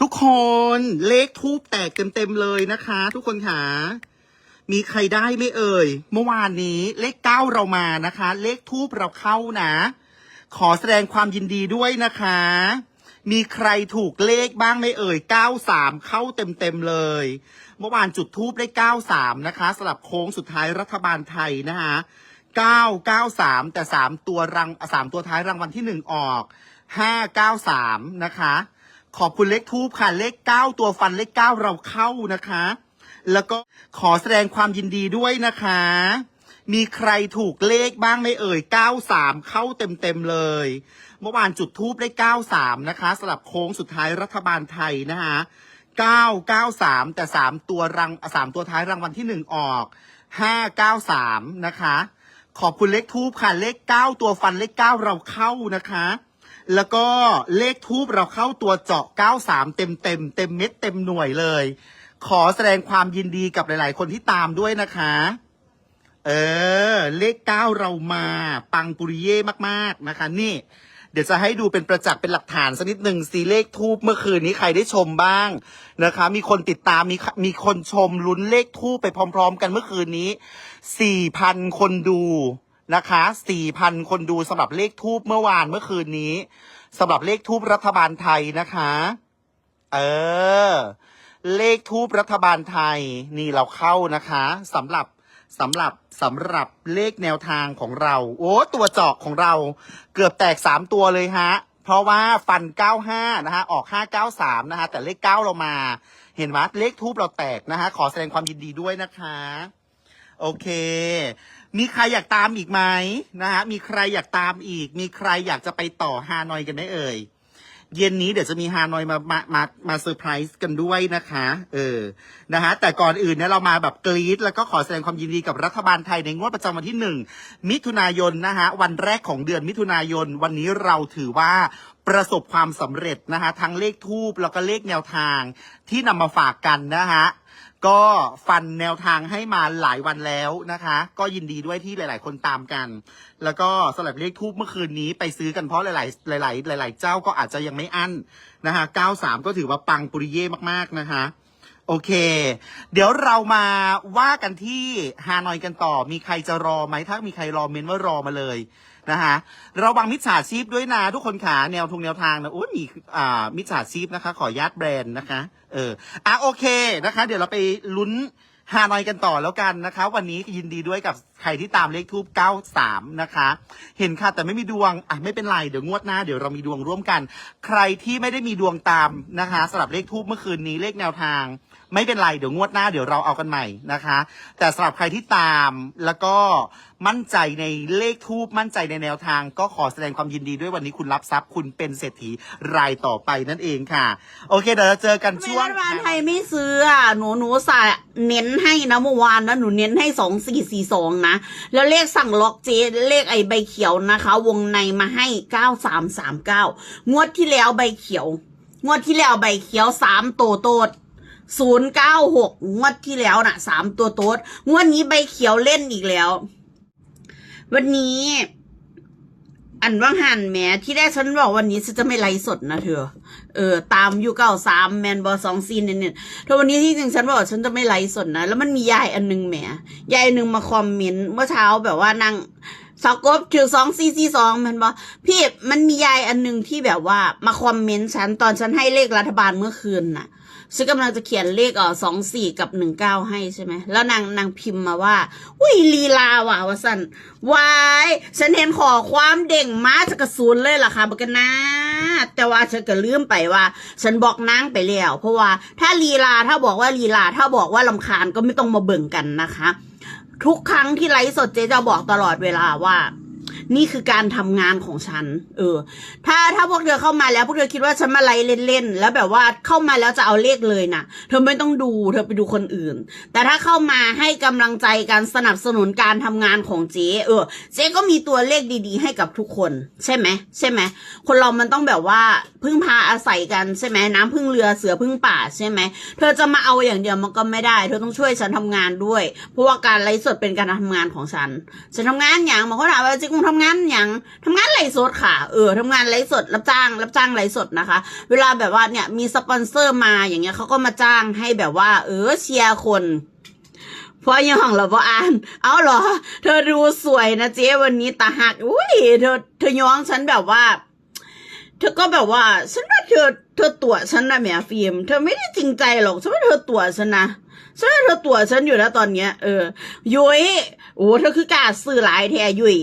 ทุกคนเลขทูบแตกเต็มๆเลยนะคะ ทุกคนค่ะมีใครได้ไม่เอ่ย เมื่อวานนี้เลขเก้าเรามานะคะ เลขทูบเราเข้านะ ขอแสดงความยินดีด้วยนะคะ มีใครถูกเลขบ้างไม่เอ่ย93เข้าเต็มๆเลย เมื่อวานจุดทูบได้93นะคะสลับโค้งสุดท้ายรัฐบาลไทยนะคะ993แต่3ตัวรังอะ3ตัวท้ายรางวัลที่1ออก593นะคะ ขอบคุณเลขทูบค่ะ เลข9ตัวฟันเลข9เราเข้านะคะ แล้วก็ขอแสดงความยินดีด้วยนะคะ มีใครถูกเลขบ้างไหม่เอ่ย93เข้าเต็มๆเลย เมื่อวานจุดทูบได้93นะคะสลับโค้งสุดท้ายรัฐบาลไทยนะคะ993แต่3ตัวรังอะ3ตัวท้ายรางวัลที่1ออก593นะคะ ขอบคุณเลขทูบค่ะ เลข9ตัวฟันเลข9เราเข้านะคะ แล้วก็เลขทูบเราเข้าตัวเจาะ 93 เต็มเต็มเต็มเม็ดเต็มหน่วยเลย ขอแสดงความยินดีกับหลาย ๆ คนที่ตามด้วยนะคะ เออ เลข 9 เรามา ปังปุริเย่มาก ๆ นะคะ นี่ เดี๋ยวจะให้ดูเป็นประจักษ์เป็นหลักฐานสักนิดหนึ่งสีเลขทูบเมื่อคืนนี้ใครได้ชมบ้างนะคะ มีคนติดตามมีมีคนชมลุ้นเลขทูบไปพร้อม ๆ กันเมื่อคืนนี้ 4,000 คนดู นะคะ4,000 คนดูสำหรับเลขทูบเมื่อวานเมื่อคืนนี้สำหรับเลขทูบรัฐบาลไทยนะคะ เออ เลขทูบรัฐบาลไทย นี่เราเข้านะคะสำหรับสำหรับสำหรับเลขแนวทางของเรา โอ้ตัวเจาะของเรา เกือบแตกสามตัวเลยฮะ เพราะว่าฟัน 95 นะฮะ ออก 593 นะฮะ แต่เลข 9 เรามา เห็นไหมเลขทูบเราแตกนะฮะ ขอแสดงความยินดีด้วยนะคะ โอเค มีใครอยากตามอีกไหมนะฮะมีใครอยากตามอีก มีใครอยากจะไปต่อฮานอยกันไหมเอ่ยเย็นนี้เดี๋ยวจะมีฮานอยมามามามาเซอร์ไพรส์กันด้วยนะคะ เออนะฮะแต่ก่อนอื่นเนี่ยเรามาแบบกรี๊ดแล้วก็ขอแสดงความยินดีกับรัฐบาลไทยในงวดประจำวันที่หนึ่งมิถุนายนนะฮะวันแรกของเดือนมิถุนายน วันนี้เราถือว่าประสบความสำเร็จนะฮะทั้งเลขทูบแล้วก็เลขแนวทางที่นำมาฝากกันนะฮะ ก็ฟันแนวทางให้มาหลายวันแล้วนะคะ ก็ยินดีด้วยที่หลาย ๆ คนตามกัน แล้วก็สำหรับเลขทูบเมื่อคืนนี้ไปซื้อกันเพราะหลาย ๆ หลาย ๆ หลาย ๆ เจ้าก็อาจจะยังไม่อั้นนะคะ93 ก็ถือว่าปังปุริเย่มาก ๆ นะคะโอเค เดี๋ยวเรามาว่ากันที่ฮานอยกันต่อ มีใครจะรอไหมถ้ามีใครรอเมนว่ารอมาเลยนะคะระวังมิจฉาชีพด้วยนะทุกคนขาแนวทงแนวทางนะโอ้ยมีอ่ามิจฉาชีพนะคะ ขอญาตแบรนด์นะคะ เอออะโอเคนะคะ เดี๋ยวเราไปลุ้นฮานอยกันต่อแล้วกันนะคะ วันนี้ยินดีด้วยกับใครที่ตามเลขทูบ93 นะคะ เห็นค่ะแต่ไม่มีดวงอะไม่เป็นไรเดี๋ยวงวดหน้าเดี๋ยวเรามีดวงร่วมกัน ใครที่ไม่ได้มีดวงตามนะคะสำหรับเลขทูบเมื่อคืนนี้เลขแนวทางไม่เป็นไรเดี๋ยวงวดหน้าเดี๋ยวเราเอากันใหม่นะคะ แต่สำหรับใครที่ตามแล้วก็มั่นใจในเลขทูบมั่นใจในแนวทาง ก็ขอแสดงความยินดีด้วยวันนี้คุณรับทรัพย์คุณเป็นเศรษฐีรายต่อไปนั่นเองค่ะ โอเคเดี๋ยวเราเจอกันไม่ช่วรัง ฐบาลไทยไม่ซื้ออะหนูหนูใส่เน้นให้นะเมื่อวานนะหนูเน้นให้สองสี่สี่สองนะ แล้วเลขสั่งล็อกเจเลขไอใบเขียวนะคะ วงในมาให้เก้าสามสามเก้างวดที่แล้วใบเขียว งวดที่แล้วใบเขียวสามโตโตด ศูนย์เก้าหกงวดที่แล้วน่ะสามตัวโต๊ดงวดนี้ใบเขียวเล่นอีกแล้ว วันนี้ อันว่างหันแหมที่แรกฉันบอกวันนี้ฉันจะไม่ไลฟ์สดนะเธอ เออ ตามยูเก้าสามแมนบอสองซีนเนี่ยถ้าวันนี้ที่จริงฉันบอกฉันจะไม่ไลฟ์สดนะ แล้วมันมียายอันหนึงแหมยายอันหนึงมาคอมเมนต์เมื่อเช้าแบบว่านั่ง สาวกบถือสองซีซีสองมันบอกพี่มันมียายอันหนึ่งที่แบบว่ามาคอมเมนต์ฉันตอนฉันให้เลขรัฐบาลเมื่อคืนน่ะฉันกำลังจะเขียนเลขเออสองสี่กับหนึ่งเก้าให้ใช่ไหม แล้วนางนางพิมพ์มาว่าอุ้ยลีลาว่ะวะสันวายฉันเห็นขอความเด่งมาจากกระสุนเลยล่ะค่ะบักกันนะ แต่ว่าฉันก็ลืมไปว่า ฉันบอกนางไปแล้ว เพราะว่าถ้าลีลาถ้าบอกว่าลีลาถ้าบอกว่าลำคาญก็ไม่ต้องมาเบิ่งกันนะคะ ทุกครั้งที่ไลฟ์สดเจ๊จะบอกตลอดเวลาว่า นี่คือการทำงานของฉัน เออ ถ้าถ้าพวกเธอเข้ามาแล้ว พวกเธอคิดว่าฉันมาไลฟ์เล่นๆแล้วแบบว่าเข้ามาแล้วจะเอาเลขเลยนะเธอไม่ต้องดู เธอไปดูคนอื่น แต่ถ้าเข้ามาให้กำลังใจการสนับสนุนการทำงานของเจ๊เออ เจ๊ก็มีตัวเลขดีๆ ให้กับทุกคน ใช่ไหมใช่ไหมคนเรามันต้องแบบว่าพึ่งพาอาศัยกันใช่ไหมน้ำพึ่งเรือเสือพึ่งป่าใช่ไหมเธอจะมาเอาอย่างเดียวมันก็ไม่ได้ เธอต้องช่วยฉันทำงานด้วย เพราะว่าการไลฟ์สดเป็นการทำงานของฉันฉันทำงานอย่างบางคนถามว่าเจ๊กุ้งทำงานอย่างทำงานไลฟ์สดค่ะ เออทำงานไลฟ์สด รับจ้าง รับจ้างไลฟ์สดนะคะ เวลาแบบว่าเนี่ยมีสปอนเซอร์มาอย่างเงี้ยเขาก็มาจ้างให้แบบว่า เออเชียร์คนเพราะยังเราบ่อ่าน เอาเหรอ เธอดูสวยนะเจ๊วันนี้ตาหัก อุ้ย เธอ เธอย้องฉันแบบว่า เธอก็แบบว่า ฉันว่าเธอ เธอตัวจฉันนะแหมฟิล์ม เธอไม่ได้จริงใจหรอก ฉันว่าเธอตัวจฉันนะ ฉันว่าเธอตัวจฉันอยู่แล้วตอนเนี้ย เออ ยุ้ย โอ้ เธอคือกล้าซื้อหลายแท้ยุ้ย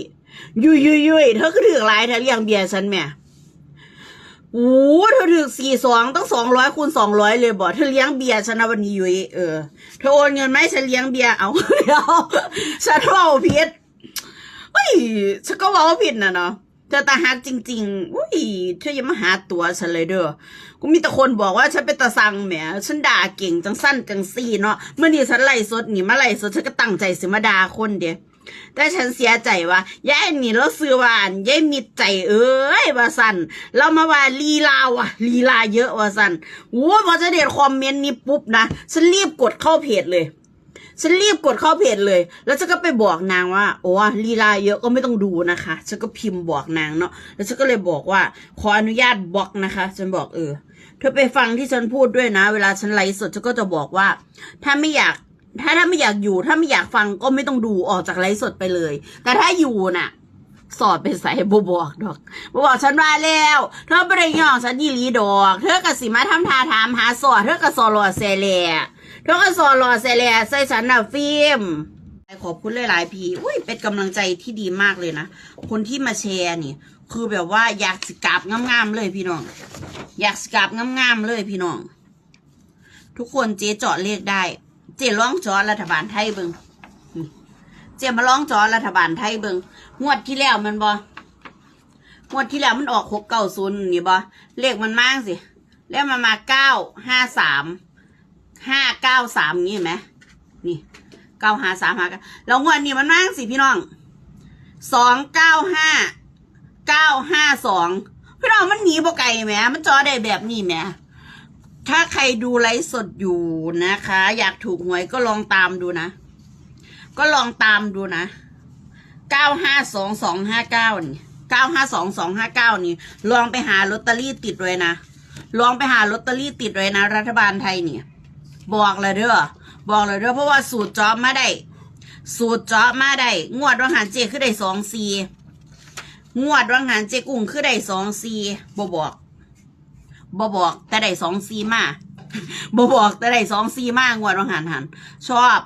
ยุยยุยยุยเธอคือถือหลายแท้เลี้ยงเบียร์ฉันแม่โอ้เธอถือสี่สองต้องสองร้อยคูณสองร้อยเลยบอกเธอเลี้ยงเบียร์ฉันนะวันนี้ยุยเออเธอโอนเงินไหมฉันเลี้ยงเบียร์เอาเดี๋ยวฉันเว่าผิดเฮ้ยฉันก็ว่าผิดนะเนาะเธอตาฮักจริงๆอุ้ยเธอยังมาหาตัวฉันเลยเด้อกูมีแต่คนบอกว่าฉันเป็นตาสังแหมฉันด่าเก่งจังสั้นจังซี่เนาะเมื่อนี้ฉันไล่สดนี่มาไล่สดฉันก็ตั้งใจสิมาด่าคนเดีย แต่ฉันเสียใจว่ายายนี่เราซื้อวานยายมีใจเอ้ยว่าสันเรามาว่าลีลาว่ะลีลาเยอะว่าสันโอ้ยพอจะเด็ดคอมเมนต์นี้ปุ๊บนะฉันรีบกดเข้าเพจเลยฉันรีบกดเข้าเพจเลย แล้วฉันก็ไปบอกนางว่าโอ้ลีลาเยอะก็ไม่ต้องดูนะคะ ฉันก็พิมพ์บอกนางเนาะ แล้วฉันก็เลยบอกว่า ขออนุญาตบล็อกนะคะ ฉันบอกเออ เธอไปฟังที่ฉันพูดด้วยนะ เวลาฉันไลฟ์สดฉันก็จะบอกว่า ถ้าไม่อยาก ถ้าถ้าไม่อยากอยู่ ถ้าไม่อยากฟังก็ไม่ต้องดูออกจากไลฟ์สดไปเลย แต่ถ้าอยู่น่ะ สอดไปใส่บบอกดอกบบอกฉันว่าแล้ว เธอไม่ได้ย่องฉันยีหลีดอก เธอกะสิมาทำทาถามหาสอดเธอกะสอรอเซเล่เธอกะสอรอเซเล่ใส่ฉันน่ะฟิล์มขอบคุณหลายๆพี่อุ้ยเป็นกำลังใจที่ดีมากเลยนะ คนที่มาแชร์นี่ คือแบบว่าอยากสกราบงามๆเลยพี่น้อง อยากสกราบงามๆเลยพี่น้อง ทุกคนเจ๊เจาะเลขได้ เจ๊ร้องจาะรัฐบาลไทยเบิงเจ๊มาร้องจาะรัฐบาลไทยเบิงงวดที่แล้วมันบองวดที่แล้วมันออกหกเก้าศูนย์นี่บอเลขมันมากสิ แล้วมันมาเก้าห้าสามห้าเก้าสามงี้ไหมนี่เก้าห้าสามห้าแล้วงวดนี้มันมากสิพี่น้องสองเก้าห้าเก้าห้าสองพี่น้องมันหนีบ่ไกลแหมมันจอได้แบบนี้แหม ถ้าใครดูไลฟ์สดอยู่นะคะ อยากถูกหวยก็ลองตามดูนะ ก็ลองตามดูนะเก้าห้าสองสองห้าเก้านี่เก้าห้าสองสองห้าเก้านี่ ลองไปหาลอตเตอรี่ติดไว้นะ ลองไปหาลอตเตอรี่ติดไว้นะ รัฐบาลไทยเนี่ย บอกเลยเด้อบอกเลยเด้อเพราะว่าสูตรจอบมาได้ สูตรจอบมาได้ งวดวังหันเจขึ้นได้สองซีงวดวังหันเจกุ้งขึ้นได้สองซีบบอก บอบอกแต่ได้สองซีมาบอบอกแต่ได้สองซีมางวดวังหันหันชอบ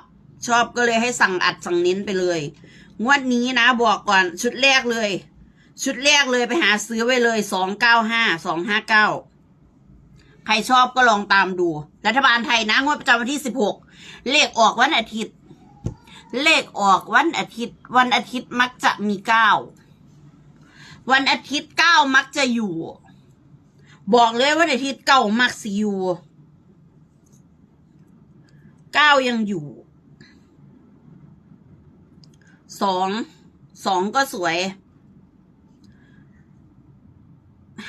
ชอบก็เลยให้สั่งอัดสั่งเน้นไปเลย งวดนี้นะบอกก่อนชุดแรกเลย ชุดแรกเลยไปหาซื้อไว้เลยสองเก้าห้าสองห้าเก้าใครชอบก็ลองตามดู รัฐบาลไทยนะงวดประจำวันที่สิบหกเลขออกวันอาทิตย์ เลขออกวันอาทิตย์ วันอาทิตย์มักจะมีเก้าวันอาทิตย์เก้ามักจะอยู่ บอกเลยว่าอาทิตย์เก้ามักสิอยู่เก้ายังอยู่สองสองก็สวย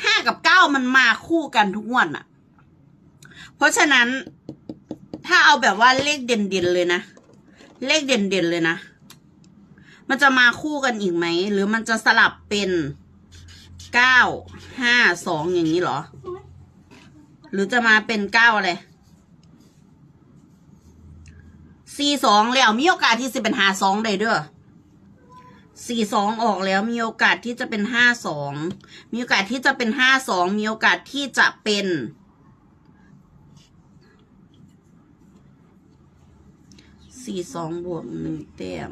ห้ากับเก้ามันมาคู่กันทุกวันอะเพราะฉะนั้นถ้าเอาแบบว่าเลขเด่นๆเลยนะ เลขเด่นๆเลยนะ มันจะมาคู่กันอีกไหม หรือมันจะสลับเป็น เก้าห้าสองอย่างนี้เหรอ หรือจะมาเป็นเก้าอะไรสี่สองแล้วมีโอกาสที่จะเป็นหาสองได้เด้อสี่สองออกแล้วมีโอกาสที่จะเป็นห้าสองมีโอกาสที่จะเป็นห้าสองมีโอกาสที่จะเป็นสี่สองบวกหนึ่งแต้ม